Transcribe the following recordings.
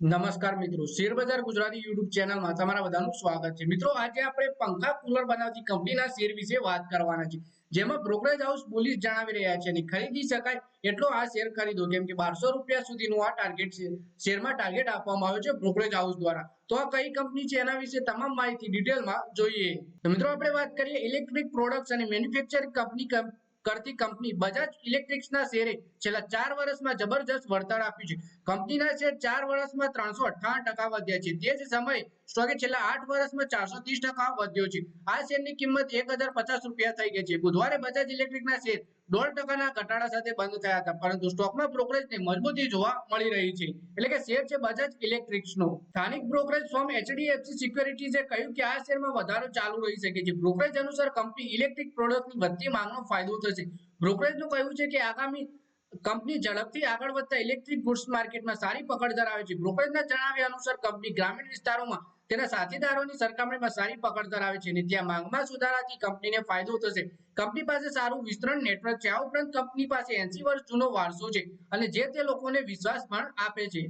નમસ્કાર મિત્રો. Share Gujarati YouTube ચેનલમાં તમારા બધાનું સ્વાગત છે. મિત્રો, આજે આપણે પંખા કુલર બનાવતી કંપનીના શેર વિશે વાત કરવાના છે. જેમાં બ્રોકરેજ હાઉસ પોલીસ જણાવી રહ્યા છે ખરીદી શકાય એટલો આ શેર ખરીદો. કેમ કે બારસો રૂપિયા સુધીનું આ ટાર્ગેટ છે, શેરમાં ટાર્ગેટ આપવામાં આવ્યો છે બ્રોકરેજ હાઉસ દ્વારા. તો આ કઈ કંપની છે એના વિશે તમામ માહિતી ડિટેલમાં જોઈએ. મિત્રો, આપણે વાત કરીએ ઇલેક્ટ્રિક પ્રોડક્ટ્સ અને મેન્યુફેક્ચરિંગ કંપની કરતી કંપની બજાજ ઇલેક્ટ્રિક્સના શેરે છેલ્લા ચાર વર્ષમાં જબરજસ્ત વળતર આપ્યું છે. કંપનીના શેર ચાર વર્ષમાં ત્રણસો અઠ્ઠાવન ટકા વધ્યા છે. તે જ સમયે સ્ટોકે છેલ્લા આઠ વર્ષમાં ચારસો ત્રીસ ટકા વધ્યો છે. આ શેરની કિંમત એક હજાર પચાસ રૂપિયા થઈ ગઈ છે. બુધવારે બજાજ ઇલેક્ટ્રિકના શેર દોઢ ટકાના ઘટાડા સાથે બંધ થયા હતા. પરંતુ સ્ટોકમાં બ્રોકરેજની મજબૂતી જોવા મળી રહી છે. એટલે કે શેર છે બજાજ ઇલેક્ટ્રિક્સનો. સ્થાનિક બ્રોકરેજ ફોર્મ એચડીએફસી સિક્યોરિટીઝે કહ્યું કે આ શેરમાં વધારો ચાલુ રહી શકે છે. બ્રોકરેજ અનુસાર કંપની ઇલેક્ટ્રિક પ્રોડક્ટની વધતી માંગનો ફાયદો થશે. બ્રોકરેજનું કહ્યું છે કે આગામી કંપની ઝડપથી આગળ વધતા ઇલેક્ટ્રિક ગુડ્સ માર્કેટમાં સારી પકડ ધરાવે છે. બ્રોકરેજના જણાવ્યા અનુસાર, કંપની ગ્રામીણ વિસ્તારોમાં તેના સાથીદારોની સરખામણીમાં સારી પકડ ધરાવે છે અને ત્યાં માંગમાં સુધારાથી કંપનીને ફાયદો થશે. કંપની પાસે સારું વિસ્તરણ નેટવર્ક છે. આ ઉપરાંત કંપની પાસે એસી વર્ષ જૂનો વારસો છે અને જે તે લોકોને વિશ્વાસ પણ આપે છે.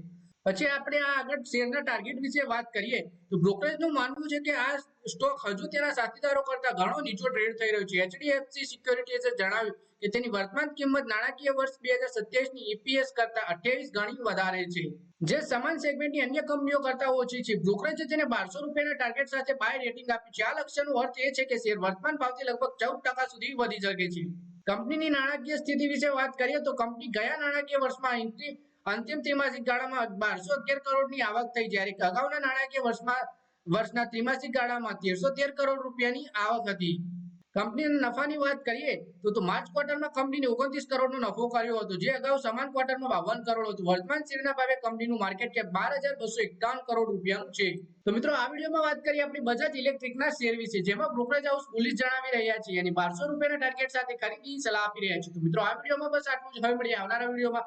પછી આપણે આ આગળ શેરના ટાર્ગેટ વિશે વાત કરીએ, તો બ્રોકરેજનું માનવું છે કે આ સ્ટોક હજુ તેના સાથીદારો કરતા ઘણો નીચો ટ્રેડ થઈ રહ્યો છે. એચડીએફસી સિક્યોરિટીઝે જણાવ્યું કે તેની વર્તમાન કિંમત નાણાકીય વર્ષ બે હજાર સત્યાવીસની ઈપીએસ કરતા અઠ્યાવીસ ગણી વધારે છે. જે સમાન સેગમેન્ટની અન્ય કંપનીઓ કરતા ઓછી છે. બ્રોકરેજે તેને બારસો રૂપિયાના ટાર્ગેટ સાથે બાય રેટિંગ આપ્યું છે. આ લક્ષ્યનો અર્થ એ છે કે શેર વર્તમાન ભાવથી લગભગ ચૌદ ટકા સુધી વધી શકે છે. કંપનીની નાણાકીય સ્થિતિ વિશે વાત કરીએ તો કંપની ગયા નાણાકીય વર્ષમાં અંતિમ ત્રિમાસિક ગાળામાં બારસો અગિયાર કરોડની આવક થઈ જ્યારે અગાઉના નાણાકીય વર્ષમાં, વર્ષના ત્રિમાસિક ગાળામાં તેરસો તેર કરોડ રૂપિયાની આવક હતી. કંપનીના નફાની વાત કરીએ, તો તો માર્ચ ક્વાર્ટરમાં કંપનીને ઓગણત્રીસ કરોડનો નફો કર્યો હતો, જે અગાઉ સમાન ક્વાર્ટરમાં બાવન કરોડ હતું. વર્તમાન શેરના ભાવે કંપનીનું માર્કેટ કેપ બાર હજાર બસો એકાવન કરોડ રૂપિયાનું છે. તો મિત્રો, આ વિડીયોમાં વાત કરીએ આપણી બજાજ ઇલેક્ટ્રિકના શેર વિશે, જેમાં બ્રોકરેજ હાઉસ પોલીસ જણાવી રહ્યા છે અને બારસો રૂપિયાના ટાર્ગેટ સાથે ખરીદી સલાહ આપી રહ્યા છે. તો મિત્રો, આ વિડીયોમાં બસ આટલું જ. હવે મળીએ આવનારા વિડીયોમાં.